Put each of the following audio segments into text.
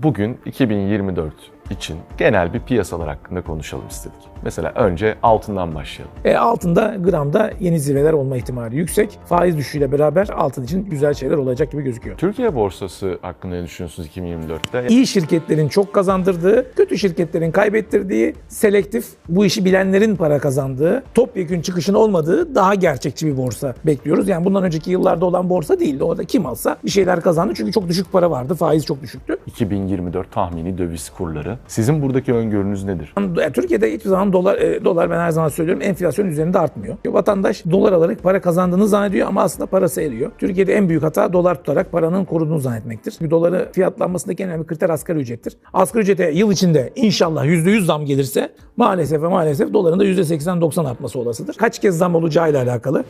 Bugün 2024 için genel bir piyasalar hakkında konuşalım istedik. Mesela önce altından başlayalım. E, altında gramda yeni zirveler olma ihtimali yüksek. Faiz düşüşüyle beraber altın için güzel şeyler olacak gibi gözüküyor. Türkiye borsası hakkında ne düşünüyorsunuz 2024'te? İyi şirketlerin çok kazandırdığı, kötü şirketlerin kaybettirdiği, selektif bu işi bilenlerin para kazandığı, topyekün çıkışın olmadığı daha gerçekçi bir borsa bekliyoruz. Yani bundan önceki yıllarda olan borsa değildi. Orada kim alsa bir şeyler kazandı çünkü çok düşük para vardı, faiz çok düşüktü. 2024 tahmini döviz kurları. Sizin buradaki öngörünüz nedir? Türkiye'de hiçbir zaman dolar, e, dolar ben her zaman söylüyorum enflasyon üzerinde artmıyor. Vatandaş dolar alarak para kazandığını zannediyor ama aslında parası eriyor. Türkiye'de en büyük hata dolar tutarak paranın koruduğunu zannetmektir. Bir doları fiyatlanmasındaki en önemli kriter asgari ücrettir. Asgari ücrete yıl içinde inşallah %100 zam gelirse maalesef ve maalesef doların da %80-90 artması olasıdır. Kaç kez zam olacağıyla alakalı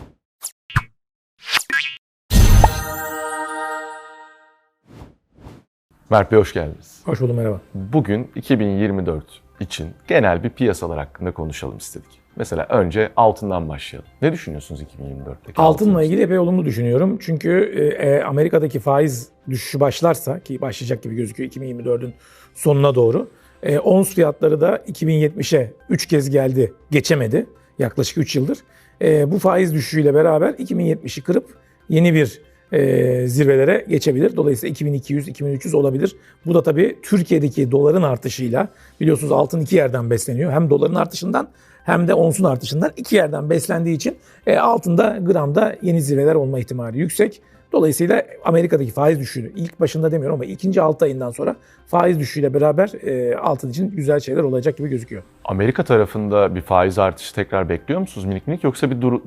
Mert Bey hoş geldiniz. Hoş buldum merhaba. Bugün 2024 için genel bir piyasalar hakkında konuşalım istedik. Mesela önce altından başlayalım. Ne düşünüyorsunuz 2024'te? Altınla ilgili epey olumlu düşünüyorum. Çünkü e, e, Amerika'daki faiz düşüşü başlarsa ki başlayacak gibi gözüküyor 2024'ün sonuna doğru. E, ons fiyatları da 2070'e 3 kez geldi, geçemedi yaklaşık 3 yıldır. E, bu faiz düşüşüyle beraber 2070'i kırıp yeni bir e, zirvelere geçebilir. Dolayısıyla 2200-2300 olabilir. Bu da tabii Türkiye'deki doların artışıyla biliyorsunuz altın iki yerden besleniyor. Hem doların artışından hem de onsun artışından iki yerden beslendiği için e, altında gramda yeni zirveler olma ihtimali yüksek. Dolayısıyla Amerika'daki faiz düşüşü ilk başında demiyorum ama ikinci 6 ayından sonra faiz düşüşüyle beraber e, altın için güzel şeyler olacak gibi gözüküyor. Amerika tarafında bir faiz artışı tekrar bekliyor musunuz minik minik yoksa bir dur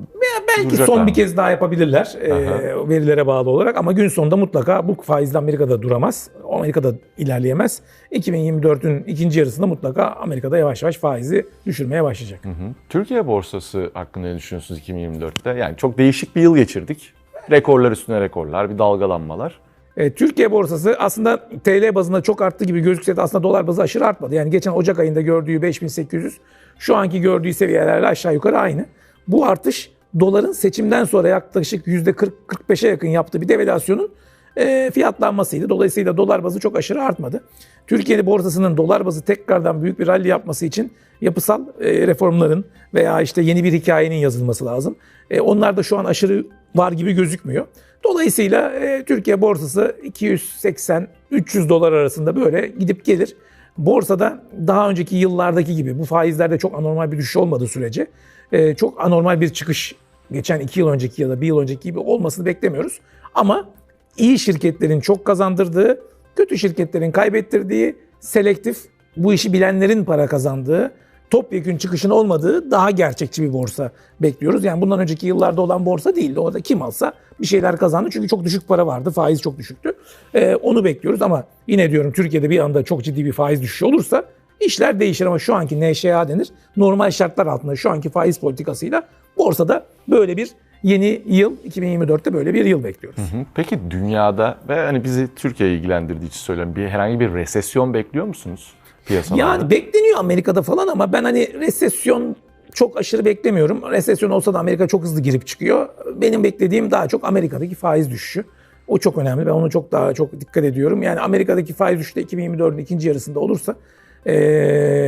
Belki son mı? bir kez daha yapabilirler e, verilere bağlı olarak ama gün sonunda mutlaka bu faizle Amerika'da duramaz. Amerika'da ilerleyemez. 2024'ün ikinci yarısında mutlaka Amerika'da yavaş yavaş faizi düşürmeye başlayacak. Hı. Türkiye borsası hakkında ne düşünüyorsunuz 2024'te? Yani çok değişik bir yıl geçirdik. Rekorlar üstüne rekorlar, bir dalgalanmalar. E, Türkiye borsası aslında TL bazında çok arttı gibi gözükse de aslında dolar bazı aşırı artmadı. Yani geçen Ocak ayında gördüğü 5800 şu anki gördüğü seviyelerle aşağı yukarı aynı. Bu artış doların seçimden sonra yaklaşık %40-45'e yakın yaptığı bir devalüasyonun e, fiyatlanmasıydı. Dolayısıyla dolar bazı çok aşırı artmadı. Türkiye borsasının dolar bazı tekrardan büyük bir rally yapması için yapısal e, reformların veya işte yeni bir hikayenin yazılması lazım. E, onlar da şu an aşırı var gibi gözükmüyor. Dolayısıyla e, Türkiye borsası 280-300 dolar arasında böyle gidip gelir. Borsada daha önceki yıllardaki gibi bu faizlerde çok anormal bir düşüş olmadığı sürece e, çok anormal bir çıkış geçen 2 yıl önceki ya da 1 yıl önceki gibi olmasını beklemiyoruz. Ama iyi şirketlerin çok kazandırdığı, kötü şirketlerin kaybettirdiği, selektif bu işi bilenlerin para kazandığı, topyekün çıkışın olmadığı daha gerçekçi bir borsa bekliyoruz. Yani bundan önceki yıllarda olan borsa değildi. Orada kim alsa bir şeyler kazandı. Çünkü çok düşük para vardı. Faiz çok düşüktü. Ee, onu bekliyoruz ama yine diyorum Türkiye'de bir anda çok ciddi bir faiz düşüşü olursa işler değişir ama şu anki NŞA denir. Normal şartlar altında şu anki faiz politikasıyla borsada böyle bir yeni yıl 2024'te böyle bir yıl bekliyoruz. Peki dünyada ve hani bizi Türkiye ilgilendirdiği için söylüyorum bir herhangi bir resesyon bekliyor musunuz piyasalarda? Yani bekleniyor Amerika'da falan ama ben hani resesyon çok aşırı beklemiyorum. Resesyon olsa da Amerika çok hızlı girip çıkıyor. Benim beklediğim daha çok Amerika'daki faiz düşüşü. O çok önemli. Ben onu çok daha çok dikkat ediyorum. Yani Amerika'daki faiz düşüşü de 2024'ün ikinci yarısında olursa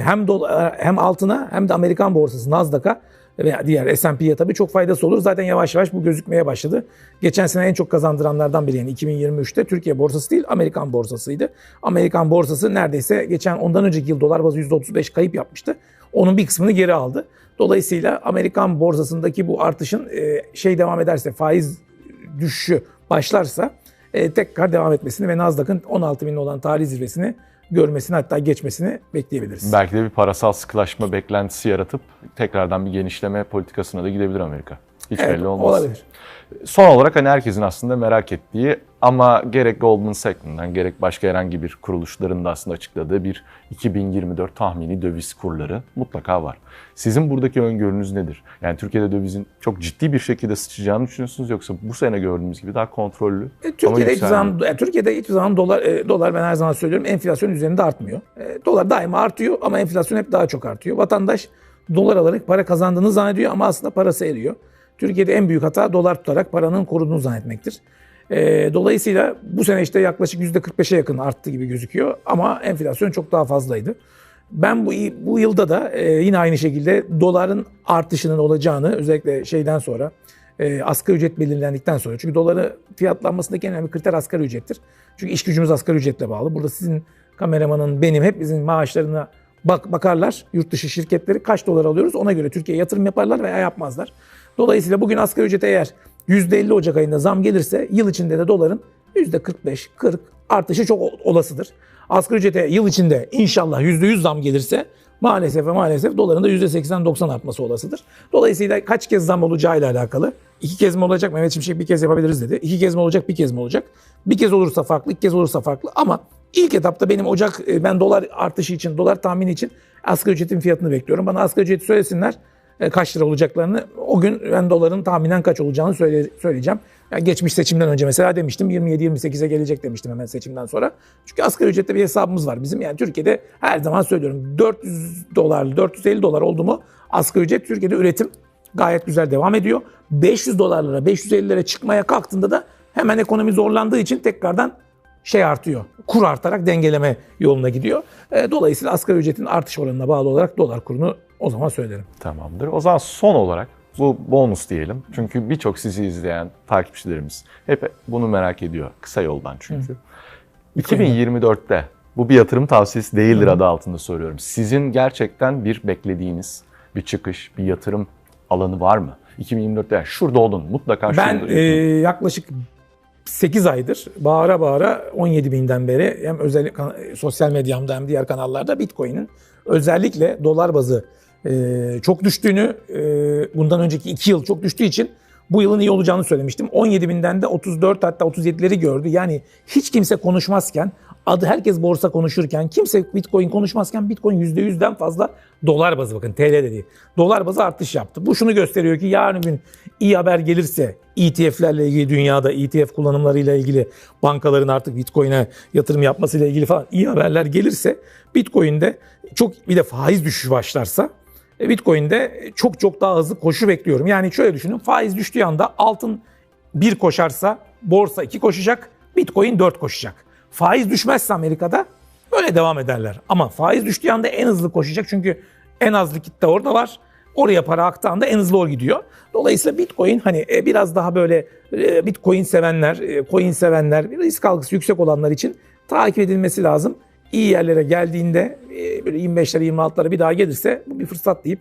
hem dolar, hem altına hem de Amerikan borsası Nasdaq'a veya diğer S&P'ye tabii çok faydası olur. Zaten yavaş yavaş bu gözükmeye başladı. Geçen sene en çok kazandıranlardan biri yani 2023'te Türkiye borsası değil Amerikan borsasıydı. Amerikan borsası neredeyse geçen ondan önceki yıl dolar bazı %35 kayıp yapmıştı. Onun bir kısmını geri aldı. Dolayısıyla Amerikan borsasındaki bu artışın e, şey devam ederse faiz düşüşü başlarsa e, tekrar devam etmesini ve Nasdaq'ın 16 bin olan tarih zirvesini görmesini hatta geçmesini bekleyebiliriz. Belki de bir parasal sıkılaşma beklentisi yaratıp tekrardan bir genişleme politikasına da gidebilir Amerika. Hiç Evet, belli olmaz. olabilir. Son olarak hani herkesin aslında merak ettiği ama gerek Goldman Sachs'ından gerek başka herhangi bir kuruluşların da aslında açıkladığı bir 2024 tahmini döviz kurları mutlaka var. Sizin buradaki öngörünüz nedir? Yani Türkiye'de dövizin çok ciddi bir şekilde sıçrayacağını düşünüyorsunuz yoksa bu sene gördüğümüz gibi daha kontrollü E, Türkiye'de hiçbir zaman, e, Türkiye'de hiçbir zaman dolar, e, dolar ben her zaman söylüyorum enflasyon üzerinde artmıyor. E, dolar daima artıyor ama enflasyon hep daha çok artıyor. Vatandaş dolar alarak para kazandığını zannediyor ama aslında parası eriyor. Türkiye'de en büyük hata dolar tutarak paranın koruduğunu zannetmektir. E, dolayısıyla bu sene işte yaklaşık %45'e yakın arttı gibi gözüküyor ama enflasyon çok daha fazlaydı. Ben bu bu yılda da e, yine aynı şekilde doların artışının olacağını özellikle şeyden sonra e, asgari ücret belirlendikten sonra. Çünkü doları fiyatlanmasındaki en önemli kriter asgari ücrettir. Çünkü iş gücümüz asgari ücretle bağlı. Burada sizin kameramanın, benim hepimizin maaşlarına bak bakarlar yurt dışı şirketleri kaç dolar alıyoruz ona göre Türkiye'ye yatırım yaparlar veya yapmazlar. Dolayısıyla bugün asgari ücrete eğer %50 Ocak ayında zam gelirse yıl içinde de doların %45-40 artışı çok olasıdır. Asgari ücrete yıl içinde inşallah %100 zam gelirse maalesef ve maalesef doların da %80-90 artması olasıdır. Dolayısıyla kaç kez zam olacağıyla alakalı. iki kez mi olacak Mehmet Şimşek bir kez yapabiliriz dedi. İki kez mi olacak bir kez mi olacak? Bir kez olursa farklı, iki kez olursa farklı ama ilk etapta benim Ocak e, ben dolar artışı için, dolar tahmini için asgari ücretin fiyatını bekliyorum. Bana asgari ücreti söylesinler kaç lira olacaklarını. O gün ben doların tahminen kaç olacağını söyle, söyleyeceğim. Yani geçmiş seçimden önce mesela demiştim 27-28'e gelecek demiştim hemen seçimden sonra. Çünkü asgari ücrette bir hesabımız var bizim. Yani Türkiye'de her zaman söylüyorum 400 dolar, 450 dolar oldu mu asgari ücret Türkiye'de üretim gayet güzel devam ediyor. 500 dolarlara, 550'lere çıkmaya kalktığında da hemen ekonomi zorlandığı için tekrardan şey artıyor. Kur artarak dengeleme yoluna gidiyor. E, dolayısıyla asgari ücretin artış oranına bağlı olarak dolar kurunu o zaman söylerim. Tamamdır. O zaman son olarak bu bonus diyelim. Çünkü birçok sizi izleyen takipçilerimiz hep bunu merak ediyor. Kısa yoldan çünkü. Hı. 2024'te bu bir yatırım tavsiyesi değildir Hı. adı altında soruyorum. Sizin gerçekten bir beklediğiniz bir çıkış, bir yatırım alanı var mı? 2024'te yani şurada olun mutlaka şurada. Ben e, yaklaşık 8 aydır bağıra bağıra 17 binden beri hem özel sosyal medyamda hem diğer kanallarda Bitcoin'in özellikle dolar bazı e, çok düştüğünü, e, bundan önceki 2 yıl çok düştüğü için bu yılın iyi olacağını söylemiştim. 17 binden de 34 hatta 37'leri gördü. Yani hiç kimse konuşmazken, adı herkes borsa konuşurken, kimse Bitcoin konuşmazken Bitcoin %100'den fazla dolar bazı bakın TL dediği. Dolar bazı artış yaptı. Bu şunu gösteriyor ki yarın gün iyi haber gelirse ETF'lerle ilgili dünyada ETF kullanımlarıyla ilgili bankaların artık Bitcoin'e yatırım yapmasıyla ilgili falan iyi haberler gelirse Bitcoin'de çok bir de faiz düşüşü başlarsa Bitcoin'de çok çok daha hızlı koşu bekliyorum. Yani şöyle düşünün faiz düştüğü anda altın bir koşarsa borsa iki koşacak, Bitcoin dört koşacak. Faiz düşmezse Amerika'da böyle devam ederler. Ama faiz düştüğü anda en hızlı koşacak çünkü en az likit de orada var. Oraya para aktığında en hızlı o gidiyor. Dolayısıyla Bitcoin hani e, biraz daha böyle e, Bitcoin sevenler, coin sevenler, risk algısı yüksek olanlar için takip edilmesi lazım iyi yerlere geldiğinde e, böyle 25'lere 26'lara bir daha gelirse bu bir fırsat deyip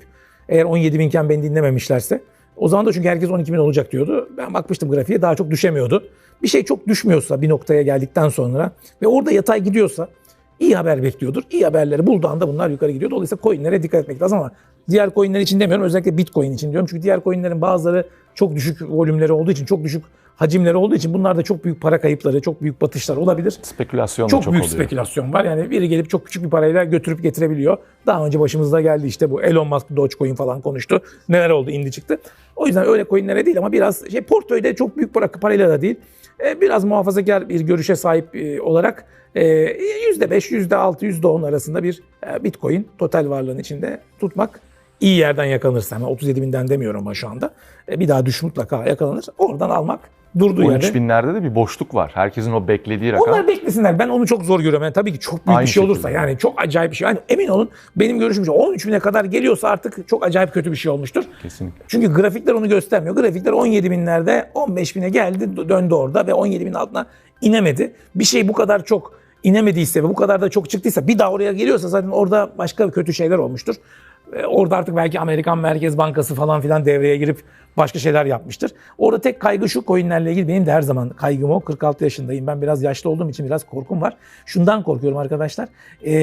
eğer 17 binken beni dinlememişlerse o zaman da çünkü herkes 12 bin olacak diyordu. Ben bakmıştım grafiğe daha çok düşemiyordu. Bir şey çok düşmüyorsa bir noktaya geldikten sonra ve orada yatay gidiyorsa iyi haber bekliyordur. İyi haberleri bulduğu anda bunlar yukarı gidiyor. Dolayısıyla coinlere dikkat etmek lazım ama diğer coinler için demiyorum. Özellikle Bitcoin için diyorum. Çünkü diğer coinlerin bazıları çok düşük volümleri olduğu için, çok düşük hacimleri olduğu için bunlarda çok büyük para kayıpları, çok büyük batışlar olabilir. Spekülasyon çok, çok büyük oluyor. spekülasyon var. Yani biri gelip çok küçük bir parayla götürüp getirebiliyor. Daha önce başımızda geldi işte bu Elon Musk Dogecoin falan konuştu. Neler oldu indi çıktı. O yüzden öyle coinlere değil ama biraz şey portföyde çok büyük para parayla da değil. E, biraz muhafazakar bir görüşe sahip e, olarak %5, %6, %10 arasında bir e, Bitcoin total varlığın içinde tutmak iyi yerden yakalanırsa, yani 37 binden demiyorum ama şu anda bir daha düş mutlaka yakalanır. Oradan almak durduğu 13 yerde. binlerde de bir boşluk var. Herkesin o beklediği rakam. Onlar beklesinler. Ben onu çok zor görüyorum. Yani tabii ki çok büyük Aynı bir şey olursa şekilde. yani çok acayip bir şey. Yani emin olun benim görüşüm şu 13 bine kadar geliyorsa artık çok acayip kötü bir şey olmuştur. Kesinlikle. Çünkü grafikler onu göstermiyor. Grafikler 17 binlerde 15 bine geldi döndü orada ve 17 bin altına inemedi. Bir şey bu kadar çok inemediyse ve bu kadar da çok çıktıysa bir daha oraya geliyorsa zaten orada başka kötü şeyler olmuştur. E, Orada artık belki Amerikan Merkez Bankası falan filan devreye girip başka şeyler yapmıştır. Orada tek kaygı şu coinlerle ilgili benim de her zaman kaygım o. 46 yaşındayım. Ben biraz yaşlı olduğum için biraz korkum var. Şundan korkuyorum arkadaşlar. Ee,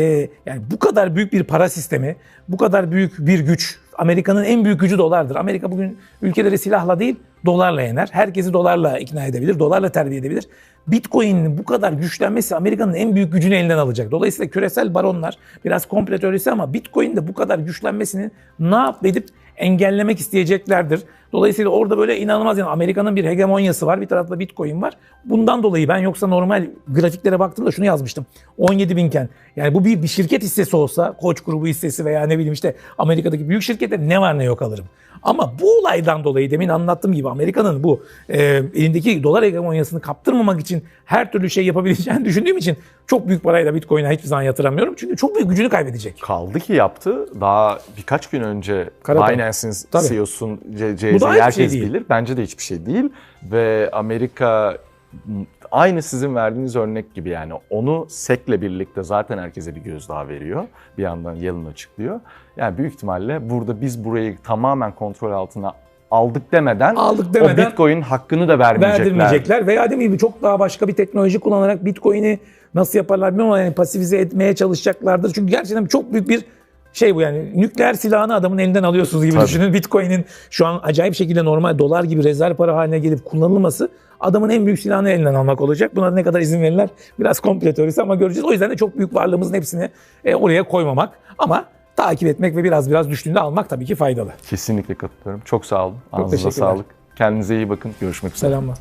yani bu kadar büyük bir para sistemi, bu kadar büyük bir güç. Amerika'nın en büyük gücü dolardır. Amerika bugün ülkeleri silahla değil dolarla yener. Herkesi dolarla ikna edebilir, dolarla terbiye edebilir. Bitcoin'in bu kadar güçlenmesi Amerika'nın en büyük gücünü elinden alacak. Dolayısıyla küresel baronlar biraz komplo teorisi ama Bitcoin de bu kadar güçlenmesini ne yap edip engellemek isteyeceklerdir. Dolayısıyla orada böyle inanılmaz yani Amerika'nın bir hegemonyası var. Bir tarafta Bitcoin var. Bundan dolayı ben yoksa normal grafiklere baktığımda şunu yazmıştım. 17 binken. Yani bu bir, bir şirket hissesi olsa, Koç grubu hissesi veya ne bileyim işte Amerika'daki büyük şirketler ne var ne yok alırım. Ama bu olaydan dolayı demin anlattığım gibi Amerika'nın bu e, elindeki dolar hegemonyasını kaptırmamak için her türlü şey yapabileceğini düşündüğüm için çok büyük parayla Bitcoin'e hiçbir zaman yatıramıyorum. Çünkü çok büyük gücünü kaybedecek. Kaldı ki yaptı. Daha birkaç gün önce Karadağ. Binance'in. CEO'sun hiçbir şey herkes değil. bilir. Bence de hiçbir şey değil. Ve Amerika aynı sizin verdiğiniz örnek gibi yani onu SEC'le birlikte zaten herkese bir gözdağı veriyor. Bir yandan Yellen açıklıyor. Yani büyük ihtimalle burada biz burayı tamamen kontrol altına aldık demeden, Aldık demeden o Bitcoin hakkını da vermeyecekler. verdirmeyecekler. Veya dediğim gibi çok daha başka bir teknoloji kullanarak Bitcoin'i nasıl yaparlar bilmiyorum ama yani pasifize etmeye çalışacaklardır. Çünkü gerçekten çok büyük bir şey bu yani nükleer silahını adamın elinden alıyorsunuz gibi Tabii. düşünün. Bitcoin'in şu an acayip şekilde normal dolar gibi rezerv para haline gelip kullanılması adamın en büyük silahını elinden almak olacak. Buna ne kadar izin verirler biraz komple teorisi ama göreceğiz. O yüzden de çok büyük varlığımızın hepsini e, oraya koymamak ama takip etmek ve biraz biraz düştüğünde almak tabii ki faydalı. Kesinlikle katılıyorum. Çok sağ olun. Ağzınıza sağlık. Kendinize iyi bakın. Görüşmek üzere. Selamlar.